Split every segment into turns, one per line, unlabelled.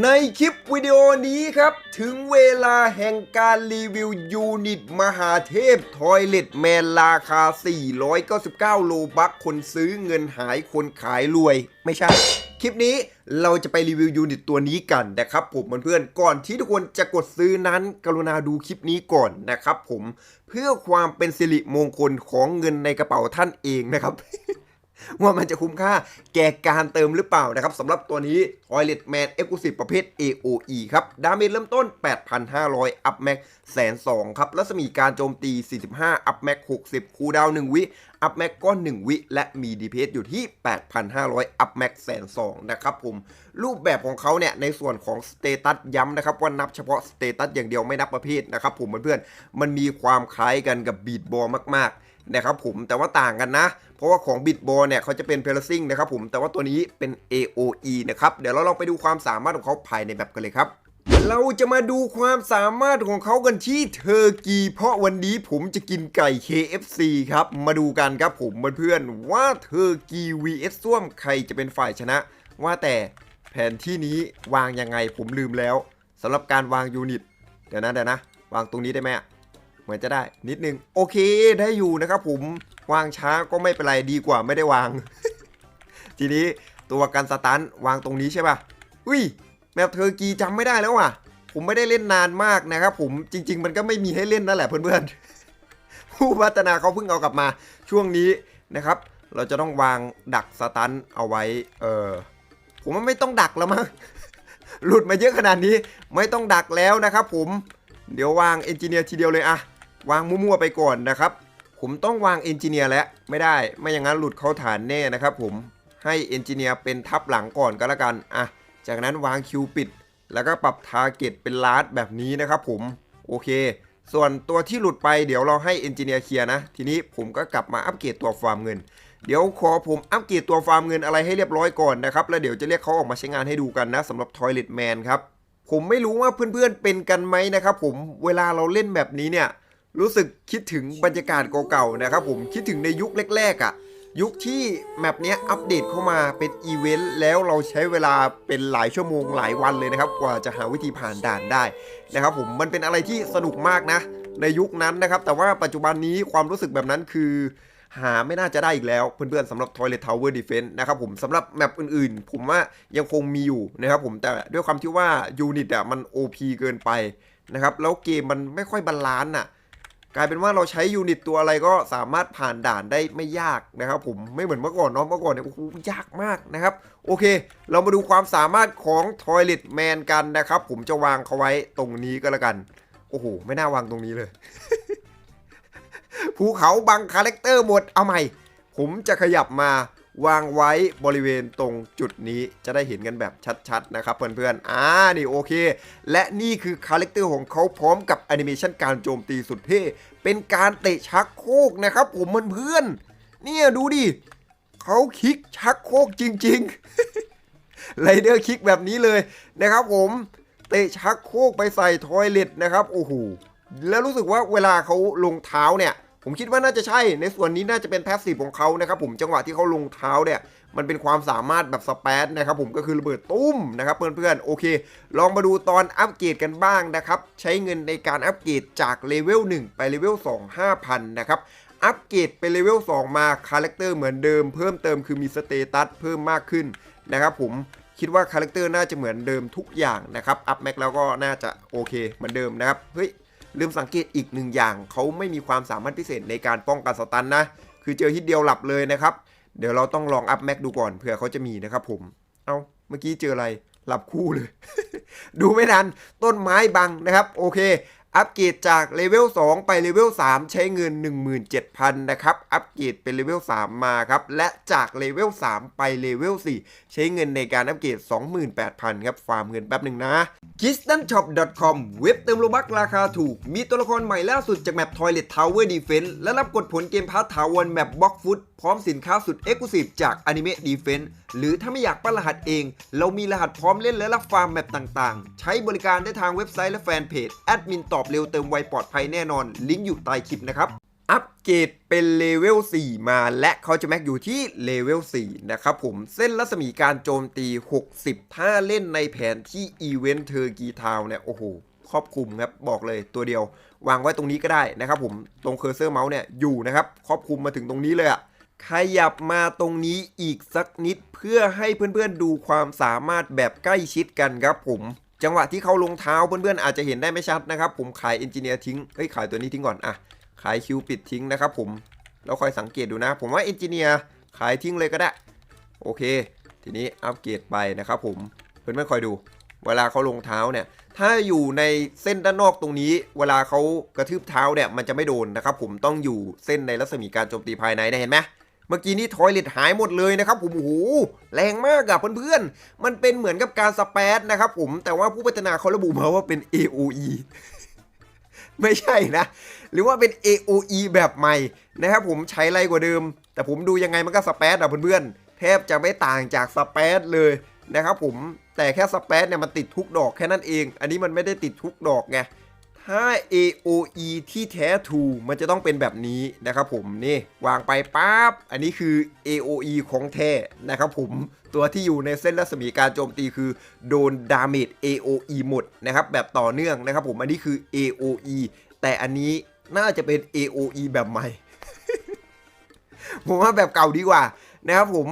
ในคลิปวิดีโอนี้ครับ ถึงเวลาแห่งการรีวิวยูนิตมหาเทพทอยเลตแมนราคา 499 โลบัคคนซื้อเงินหายคนขายรวย ไม่ใช่ คลิปนี้เราจะไปรีวิวยูนิตตัวนี้กันนะครับผมเพื่อนๆก่อนที่ทุกคนจะกดซื้อนั้น กรุณาดูคลิปนี้ก่อนนะครับผมเพื่อความเป็นสิริมงคลของเงินในกระเป๋าท่านเองนะครับ ว่ามันจะคุ้มค่าแก่การเติมหรือเปล่านะครับสำหรับตัวนี้ Toilet Man Exclusive ประเภท AOE ครับ ดาเมจเริ่มต้น 8,500 อัพแม็กแสนสองครับรัศมีการโจมตี 45 อัพแม็ก60 คูดาวน์1วิอัพแม็กก็ 1 วิ และมีดีเพอยู่ที่ 8,500 อัพแม็กแสนสองนะครับผม รูปแบบของเขาเนี่ยในส่วนของสเตตัสย้ำนะครับว่านับเฉพาะสเตตัสอย่างเดียวไม่นับประเภทนะครับผมเพื่อนๆมันมีความคล้ายกันกับบีดบอลมากๆนะครับผมแต่ว่าต่างกันนะ ราะว่าของบิดบอลเนี่ยเขาจะเป็นเพลซิ่งนะครับผมแต่ว่าตัวนี้เป็น AOE นะครับเดี๋ยวเราลองไปดูความสามารถของเขาภายในแบบกันเลยครับเราจะมาดูความสามารถของเขากันที่เทอร์กี เพราะวันนี้ผมจะกินไก่ KFC ครับ มาดูกันครับผมเพื่อนๆว่าเทอร์กี vs ส้วมใครจะเป็นฝ่ายชนะ ว่าแต่แผนที่นี้วางยังไงผมลืมแล้วสำหรับการวางยูนิตเดี๋ยวนะเดี๋ยวนะ วางตรงนี้ได้ไหมอะเหมือนจะได้นิดนึง โอเคได้อยู่นะครับผม วางช้าก็ไม่เป็นไรดีกว่าไม่ได้วาง ทีนี้ตัวกันสตันวางตรงนี้ใช่ป่ะ อุ้ยแมปเทอร์กีจำไม่ได้แล้วว่ะ ผมไม่ได้เล่นนานมากนะครับผมจริง ๆ มันก็ไม่มีให้เล่นนั่นแหละเพื่อนๆ ผู้พัฒนาเขาเพิ่งเอากลับมาช่วงนี้นะครับ เราจะต้องวางดักสตันเอาไว้ เออผมว่าไม่ต้องดักแล้วมั้งหลุดมาเยอะขนาดนี้ไม่ต้องดักแล้วนะครับผม เดี๋ยววางเอนจิเนียร์ทีเดียวเลยอะวางมั่วๆไปก่อนนะครับ ผมต้องวางเอนจิเนียร์แล้วไม่ได้ไม่อย่างนั้นหลุดเข้าฐานแน่นะครับผมให้เอนจิเนียร์เป็นทับหลังก่อนก็แล้วกันอะจากนั้นวางคิวปิด แล้วก็ปรับทาร์เก็ตเป็นลาดแบบนี้นะครับผมโอเค ส่วนตัวที่หลุดไปเดี๋ยวเราให้เอนจิเนียร์เคลียร์นะ ทีนี้ผมก็กลับมาอัปเกรดตัวฟาร์มเงิน เดี๋ยวขอผมอัปเกรดตัวฟาร์มเงินอะไรให้เรียบร้อยก่อนนะครับ แล้วเดี๋ยวจะเรียกเขาออกมาใช้งานให้ดูกันนะสำหรับ Toilet Man ครับผมไม่รู้ว่าเพื่อนๆเป็นกันไหมนะครับผมเวลาเราเล่นแบบนี้เนี่ย รู้สึกคิดถึงบรรยากาศเก่าๆนะครับผมคิดถึงในยุคแรกๆอะ่ะ ยุคที่แมปเนี้ยอัปเดตเข้ามาเป็นอีเวนต์แล้วเราใช้เวลาเป็นหลายชั่วโมงหลายวันเลยนะครับ กว่าจะหาวิธีผ่านด่านได้นะครับผมมันเป็นอะไรที่สนุกมากนะ ในยุคนั้นนะครับ แต่ว่าปัจจุบันนี้ความรู้สึกแบบนั้นคือหาไม่น่าจะได้อีกแล้วเพื่อนๆสำหรับ Toilet Tower Defense นะครับผมสำหรับแมปอื่นๆ ผมว่ายังคงมีอยู่นะครับผมแต่ด้วยความที่ว่ายูนิตอะมัน OP เกินไปนะครับแล้วเกมมันไม่ค่อยบาลานซ์อะ กลายเป็นว่าเราใช้ยูนิตตัวอะไรก็สามารถผ่านด่านได้ไม่ยากนะครับ ผมไม่เหมือนเมื่อก่อนเนาะเมื่อก่อนเนี่ยโอ้โหยากมากนะครับ โอเค เรามาดูความสามารถของทอยเลตแมนกันนะครับ ผมจะวางเขาไว้ตรงนี้ก็แล้วกัน โอ้โห ไม่น่าวางตรงนี้เลย ภูเขาบังคาแรคเตอร์หมดเอาใหม่ ผมจะขยับมา วางไว้บริเวณตรงจุดนี้จะได้เห็นกันแบบชัดๆนะครับเพื่อนๆ อ่า นี่โอเค และนี่คือคาแรคเตอร์ของเขาพร้อมกับแอนิเมชันการโจมตีสุดเท่ เป็นการเตะชักโคกนะครับผมเพื่อนๆ เนี่ยดูดิเขาคิกชักโคกจริงๆไรเดอร์คิกแบบนี้เลยนะครับผม เตะชักโคกไปใส่ทอยเล็ตนะครับ โอ้โห แล้วรู้สึกว่าเวลาเขาลงเท้าเนี่ย ผมคิดว่าน่าจะใช่ในส่วนนี้น่าจะเป็นแพสซีฟของเขานะครับผมจังหวะที่เขาลงเท้าเนี่ย มันเป็นความสามารถแบบสเปซนะครับผมก็คือระเบิดตุ้มนะครับเพื่อนๆโอเค ลองมาดูตอนอัปเกรดกันบ้างนะครับ ใช้เงินในการอัปเกรดจากเลเวล1 ไปเลเวล2 5,000 นะครับอัปเกรดเป็นเลเวล2 มาคาแรคเตอร์เหมือนเดิม เพิ่มเติมคือมีสเตตัสเพิ่มมากขึ้นนะครับผมคิดว่าคาแรคเตอร์น่าจะเหมือนเดิมทุกอย่างนะครับอัพแม็กแล้วก็น่าจะโอเคเหมือนเดิมนะครับเฮ้ย ลืมสังเกตอีกหนึ่งอย่างเขาไม่มีความสามารถพิเศษในการป้องกันสตันนะ คือเจอฮิตเดียวหลับเลยนะครับ เดี๋ยวเราต้องลองอัพแม็กดูก่อนเผื่อเขาจะมีนะครับผม เอาเมื่อกี้เจออะไรหลับคู่เลย ดูไม่ทันต้นไม้บังนะครับ โอเค อัปเกรดจากเลเวล2ไปเลเวล3ใช้เงิน 17,000 นะครับ อัปเกรดเป็นเลเวล3มาครับ และจากเลเวล3ไปเลเวล4ใช้เงินในการอัปเกรด 28,000 ครับฟาร์มเงินแป๊บหนึ่งนะ k i s t a n s h o p c o m เว็บเติมโลบักราคาถูก มีตัวละครใหม่ล่าสุดจากแมป Toilet Tower Defense และรับกดผลเกมพาร์ทถาวรแมปบล็อกฟุตพร้อมสินค้าสุด Exclusive จาก Anime Defense หรือถ้าไม่อยากปั้นรหัสเอง เรามีรหัสพร้อมเล่นและรับฟาร์มแมปต่างๆ ใช้บริการได้ทางเว็บไซต์และแฟนเพจแอดมินตอบเร็วเติมไวปลอดภัยแน่นอน ลิงก์อยู่ใต้คลิปนะครับอัปเกรดเป็นเลเวล 4 มาและเขาจะแม็กอยู่ที่เลเวล 4 นะครับผมเส้นรัศมีการโจมตี 60 ถ้าเล่นในแผนที่อีเวนต์เทอร์กีทาวเนี่ย โอ้โห ครอบคลุมครับ บอกเลยตัวเดียว วางไว้ตรงนี้ก็ได้นะครับผม ตรงเคอร์เซอร์เมาส์เนี่ย อยู่นะครับ ครอบคลุมมาถึงตรงนี้เลยอะ ขยับมาตรงนี้อีกสักนิดเพื่อให้เพื่อนๆดูความสามารถแบบใกล้ชิดกันครับผมจังหวะที่เขาลงเท้าเพื่อนๆอาจจะเห็นได้ไม่ชัดนะครับ ผมขายเอนจิเนียร์ทิ้งเอ้ยขายตัวนี้ทิ้งก่อนอะขายคิวปิดทิ้งนะครับผมแล้วคอยสังเกตดูนะ ผมว่าเอนจิเนียร์ขายทิ้งเลยก็ได้ โอเค ทีนี้อัปเกรดไปนะครับผมเพื่อนไม่คอยดู เวลาเขาลงเท้าเนี่ย ถ้าอยู่ในเส้นด้านนอกตรงนี้ เวลาเขากระทืบเท้าเนี่ยมันจะไม่โดนนะครับผมต้องอยู่เส้นในรัศมีการโจมตีภายในนะเห็นไหม เมื่อกี้นี้ทอยเลทหายหมดเลยนะครับผมโอ้โหแรงมากอะเพื่อนๆ มันเป็นเหมือนกับการสเปซนะครับผมแต่ว่าผู้พัฒนาเขาระบุมาว่าเป็น AOE ไม่ใช่นะ หรือว่าเป็น AOE แบบใหม่นะครับผมใช้ไรกว่าเดิม แต่ผมดูยังไงมันก็สเปซอะเพื่อนๆ แทบจะไม่ต่างจากสเปซเลยนะครับผมแต่แค่สเปซเนี่ยมันติดทุกดอกแค่นั้นเอง อันนี้มันไม่ได้ติดทุกดอกไง ถ้า AOE ที่แท้ทูมันจะต้องเป็นแบบนี้นะครับผมนี่วางไปปั๊บอันนี้คือ AOE ของแท้นะครับผมตัวที่อยู่ในเส้นรัศมีการโจมตีคือโดนดาเมจ AOE หมดนะครับแบบต่อเนื่องนะครับผมอันนี้คือ AOE แต่อันนี้น่าจะเป็น AOE แบบใหม่ ผมว่าแบบเก่าดีกว่านะครับผม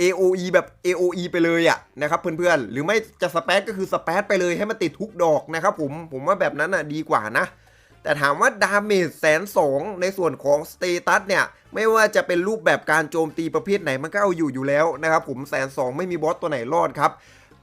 AOE แบบ AOE ไปเลยอะนะครับเพื่อนๆ หรือไม่จะสเปซก็คือสเปซไปเลยให้มันติดทุกดอกนะครับผมผมว่าแบบนั้นอะดีกว่านะ แต่ถามว่าดาเมจแสนสองในส่วนของสเตตัสเนี่ย ไม่ว่าจะเป็นรูปแบบการโจมตีประเภทไหนมันก็เอาอยู่อยู่แล้วนะครับผมแสนสองไม่มีบอสตัวไหนรอดครับ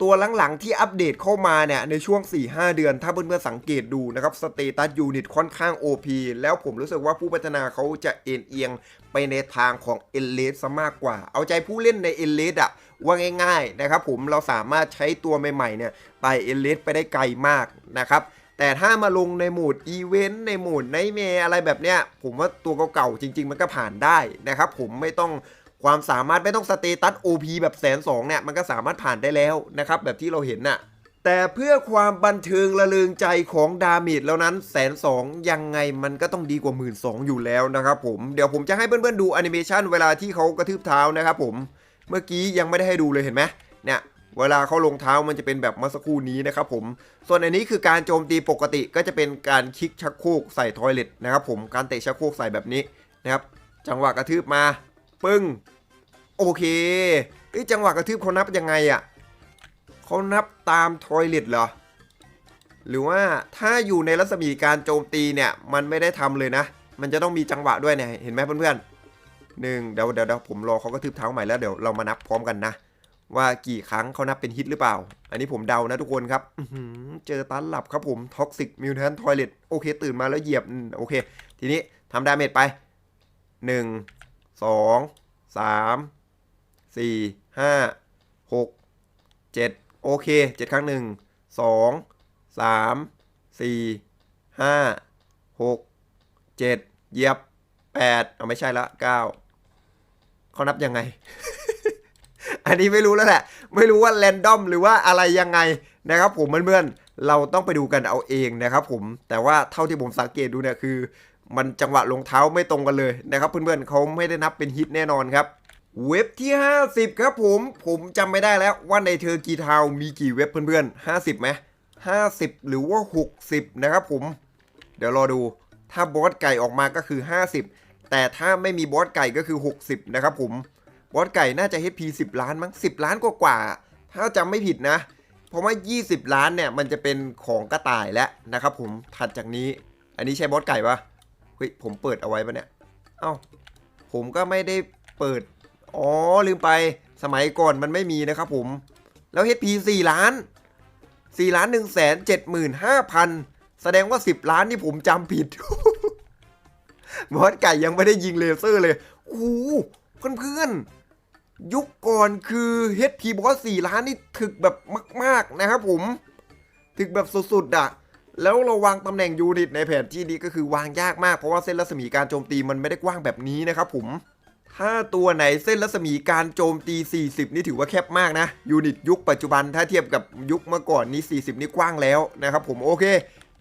ตัวหลังๆที่อัปเดตเข้ามาเนี่ยในช่วง 4-5 เดือน ถ้าเพื่อนๆสังเกตดูนะครับสเตตัสยูนิตค่อนข้าง OP แล้วผมรู้สึกว่าผู้พัฒนาเขาจะเอ็นเอียงไปในทางของเอเลสซะมากกว่า เอาใจผู้เล่นในเอเลสอะว่าง่ายๆนะครับผมเราสามารถใช้ตัวใหม่ๆเนี่ยไปเอเลสไปได้ไกลมากนะครับแต่ถ้ามาลงในโหมดอีเวนต์ในโหมดไนเมอะไรแบบเนี้ยผมว่าตัวเก่าๆจริง ๆ มันก็ผ่านได้นะครับผมไม่ต้อง ความสามารถไม่ต้องสเตตัส OP แบบแสนสองเนี่ยมันก็สามารถผ่านได้แล้วนะครับแบบที่เราเห็นน่ะแต่เพื่อความบันเทิงระลึงใจของดาเมจแล้วนั้นแสนสองยังไงมันก็ต้องดีกว่าหมื่นสองอยู่แล้วนะครับผมเดี๋ยวผมจะให้เพื่อนๆดูแอนิเมชันเวลาที่เขากระทืบเท้านะครับผมเมื่อกี้ยังไม่ได้ให้ดูเลยเห็นไหมเนี่ยเวลาเขาลงเท้ามันจะเป็นแบบเมื่อสักครู่นี้นะครับผม ส่วนอันนี้คือการโจมตีปกติก็จะเป็นการคลิกชักโครกใส่ทอยเลทนะครับผมการเตะชักโครกใส่แบบนี้นะครับจังหวะกระทืบมา ปึ้ง โอเคเอ้จังหวะกระทืบเขานับยังไงอะ่ะเขานับตามทอยเลทเหรอ หรือว่าถ้าอยู่ในรัศมีการโจมตีเนี่ย มันไม่ได้ทำเลยนะ มันจะต้องมีจังหวะด้วยเนี่ย เห็นไหมเพื่อนๆหนึ่งเดี๋ยวเดี๋ยวเดี๋ยวผมรอเขากระทืบเท้าใหม่แล้วเดี๋ยวเรามานับพร้อมกันนะว่ากี่ครั้งเขานับเป็นฮิตหรือเปล่า อันนี้ผมเดานะทุกคนครับเจอตันหลับครับผมท็อกซิกมิวแทนทอยเลตโอเค ตื่นมาแล้วเหยียบ โอเค ทีนี้ทำดาเมจไป 1 2 3 4 5 6 7โอเค7ครั้ง1 2 3 4 5 6 7เหยียบ8เอาไม่ใช่ละ9เขานับยังไง อันนี้ไม่รู้แล้วแหละ ไม่รู้ว่าแรนดอมหรือว่าอะไรยังไงนะครับผมเพื่อนๆเราต้องไปดูกันเอาเองนะครับผมแต่ว่าเท่าที่ผมสังเกตดูเนี่ยคือ มันจังหวะลงเท้าไม่ตรงกันเลยนะครับเพื่อนๆเขาไม่ได้นับเป็นฮิตแน่นอนครับ เว็บที่ 50 ครับผมผมจำไม่ได้แล้วว่าในเทอร์กีทาวมีกี่เว็บเพื่อนๆ 50ไหม50 หรือว่า 60 นะครับผม เดี๋ยวรอดูถ้าบอสไก่ออกมาก็คือ 50 แต่ถ้าไม่มีบอสไก่ก็คือ 60 นะครับผมบอสไก่น่าจะ HP 10 ล้านมั้ง10 ล้านกว่าๆถ้าจำไม่ผิดนะ เพราะว่า 20 ล้านเนี่ยมันจะเป็นของกระต่ายแล้วนะครับผมถัดจากนี้ อันนี้ใช่บอสไก่ปะ ฮ้ยผมเปิดเอาไว้ปะเนี่ย เอ้าผมก็ไม่ได้เปิด อ๋อลืมไป สมัยก่อนมันไม่มีนะครับผม แล้ว HP 4 ล้าน 4 ล้าน1แสน7 5พันแสดงว่า 10 ล้านนี่ผมจำผิดบอสไก่ยังไม่ได้ยิงเลเซอร์เลย โอ้โหเพื่อนยุคก่อนคือ HP บอส4ล้านนี่ถึกแบบมาก ๆ นะครับผม ถึกแบบสุด ๆอะ แล้วเราวางตำแหน่งยูนิตในแผนที่นี้ก็คือวางยากมากเพราะว่าเส้นรัศมีการโจมตีมันไม่ได้กว้างแบบนี้นะครับผม ถ้าตัวไหนเส้นรัศมีการโจมตี 40 นี่ถือว่าแคบมากนะยูนิตยุคปัจจุบันถ้าเทียบกับยุคเมื่อก่อนนี้ 40 นี่กว้างแล้วนะครับผมโอเค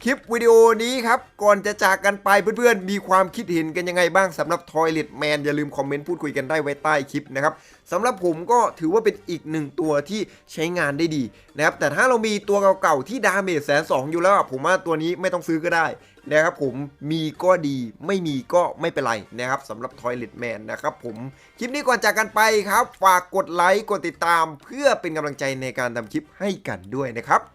คลิปวิดีโอนี้ครับ ก่อนจะจากกันไปเพื่อนๆ มีความคิดเห็นกันยังไงบ้างสำหรับ Toilet Man อย่าลืมคอมเมนต์พูดคุยกันได้ไว้ใต้คลิปนะครับสำหรับผมก็ถือว่าเป็นอีกหนึ่งตัวที่ใช้งานได้ดีนะครับแต่ถ้าเรามีตัวเก่าๆ ที่ดาเมจแสนสองอยู่แล้ว ผมว่าตัวนี้ไม่ต้องซื้อก็ได้นะครับผมมีก็ดีไม่มีก็ไม่เป็นไรนะครับสำหรับ Toilet Man นะครับผมคลิปนี้ก่อนจากกันไปครับ ฝากกดไลค์กดติดตาม เพื่อเป็นกำลังใจในการทำคลิปให้กันด้วยนะครับ